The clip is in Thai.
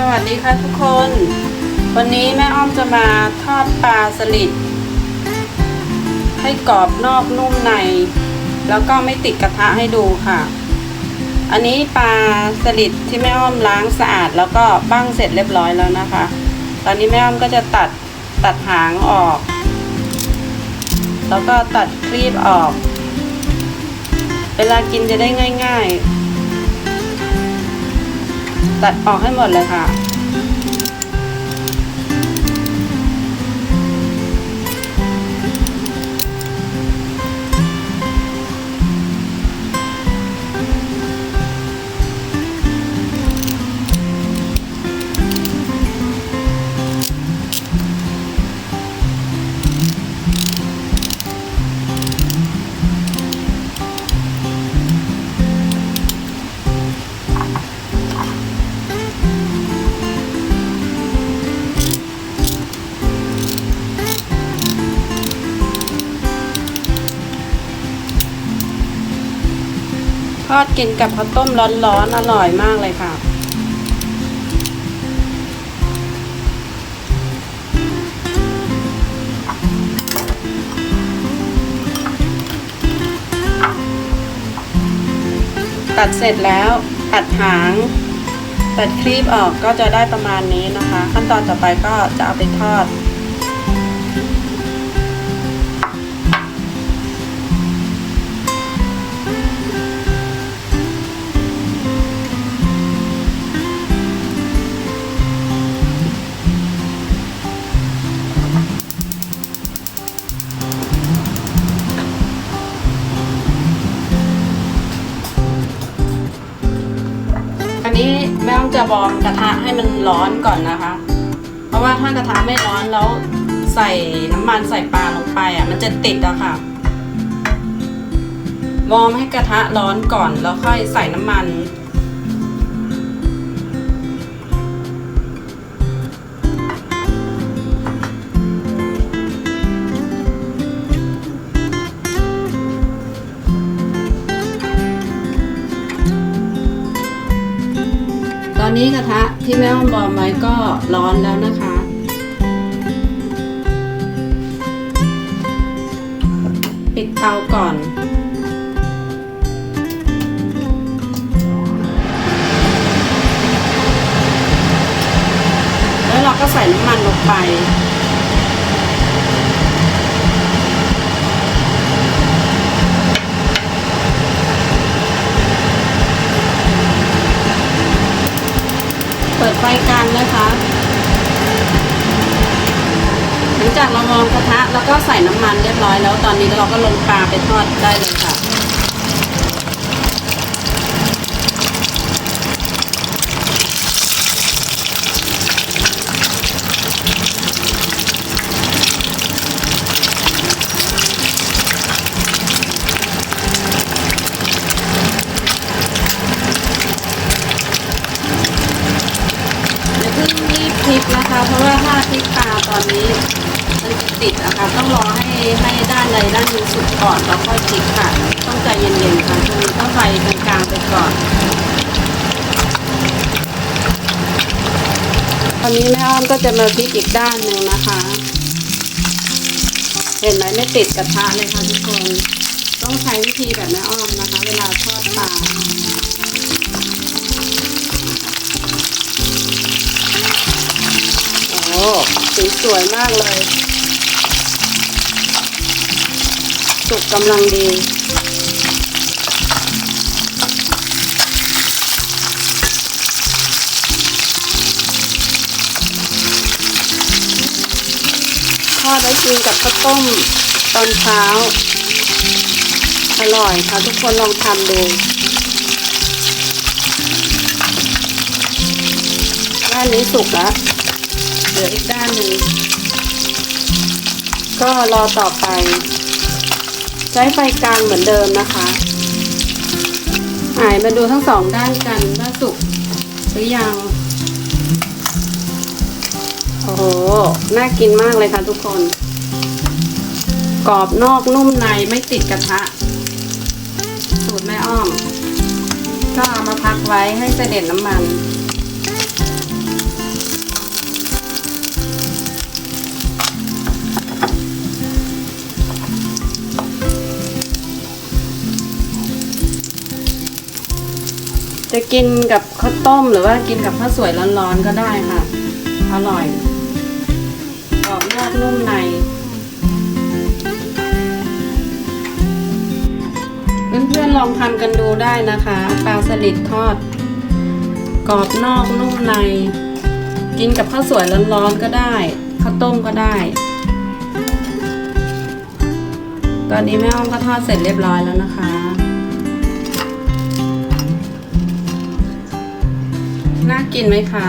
สวัสดีค่ะทุกคน วันนี้แม่อ้อมจะมาทอดปลาสลิดให้กรอบนอกนุ่มใน แล้วก็ไม่ติดกระทะให้ดูค่ะ อันนี้ปลาสลิดที่แม่อ้อมล้างสะอาด แล้วก็บั้งเสร็จเรียบร้อยแล้วนะคะ ตอนนี้แม่อ้อมก็จะตัดตัดหางออก แล้วก็ตัดครีบออก เวลากินจะได้ง่าย ๆ ตัดออกให้หมดเลยค่ะ ทอดกินกับข้าวต้มร้อนๆอร่อยมากเลยค่ะ ตัดเสร็จแล้วตัดหางตัดคลีบออกก็จะได้ประมาณนี้นะคะ ขั้นตอนต่อไปก็จะเอาไปทอด นี้แม่ต้องจะวอร์มกระทะให้มันร้อนก่อนนะคะ เพราะว่าถ้ากระทะไม่ร้อนแล้วใส่น้ำมันใส่ปลาลงไปอะมันจะติดอะค่ะ วอร์มให้กระทะร้อนก่อนแล้วค่อยใส่น้ำมัน นี้กระทะที่แม่อ้อมบอมไว้ก็ร้อนแล้วนะคะ ปิดเตาก่อน แล้วเราก็ใส่น้ำมันลงไป เปิดไฟกลาง นะคะหลังจากเรามองกระทะแล้วก็ใส่น้ำมันเรียบร้อยแล้ว ตอนนี้เราก็ลงปลาไปทอดได้เลยค่ะ อย่าเพิ่งรีบ พลิกนะคะ เพราะว่าถ้าพลิกปลาตอนนี้มันจะติดอะคะต้องรอให้ให้ด้านใดด้านหนึ่งสุกก่อนแล้วค่อยพลิกค่ะ ต้องใจเย็นๆค่ะคือต้องไฟกลางๆไปก่อนตอนนี้แม่อ้อมก็จะมาพลิกอีกด้านหนึ่งนะคะ เห็นไหมไม่ติดกระทะเลยค่ะทุกคน ต้องใช้วิธีแบบแม่อ้อมนะคะ เวลาทอดปลา สีสวยมากเลยสุกกำลังดีทอดไว้กินกับข้าวต้มตอนเช้า อร่อยค่ะทุกคนลองทำดูด้านนี้สุกแล้ว เหลืออีกด้านหนึ่งก็รอต่อไป ใช้ไฟกลางเหมือนเดิมนะคะหายมาดูทั้งสองด้านกันว่าสุกหรือยัง โอ้โห น่ากินมากเลยค่ะทุกคน กรอบนอกนุ่มในไม่ติดกระทะ สูตรแม่อ้อม ก็เอามาพักไว้ให้เสด็จน้ำมัน จะกินกับข้าวต้มหรือว่ากินกับข้าวสวยร้อนๆก็ได้ค่ะ อร่อยกรอบนอกนุ่มใน เพื่อนๆลองทำกันดูได้นะคะ ปลาสลิดทอด กรอบนอกนุ่มใน กินกับข้าวสวยร้อนๆก็ได้ข้าวต้มก็ได้ ตอนนี้แม่อ้อมก็ทอดเสร็จเรียบร้อยแล้วนะคะ น่ากินไหมคะ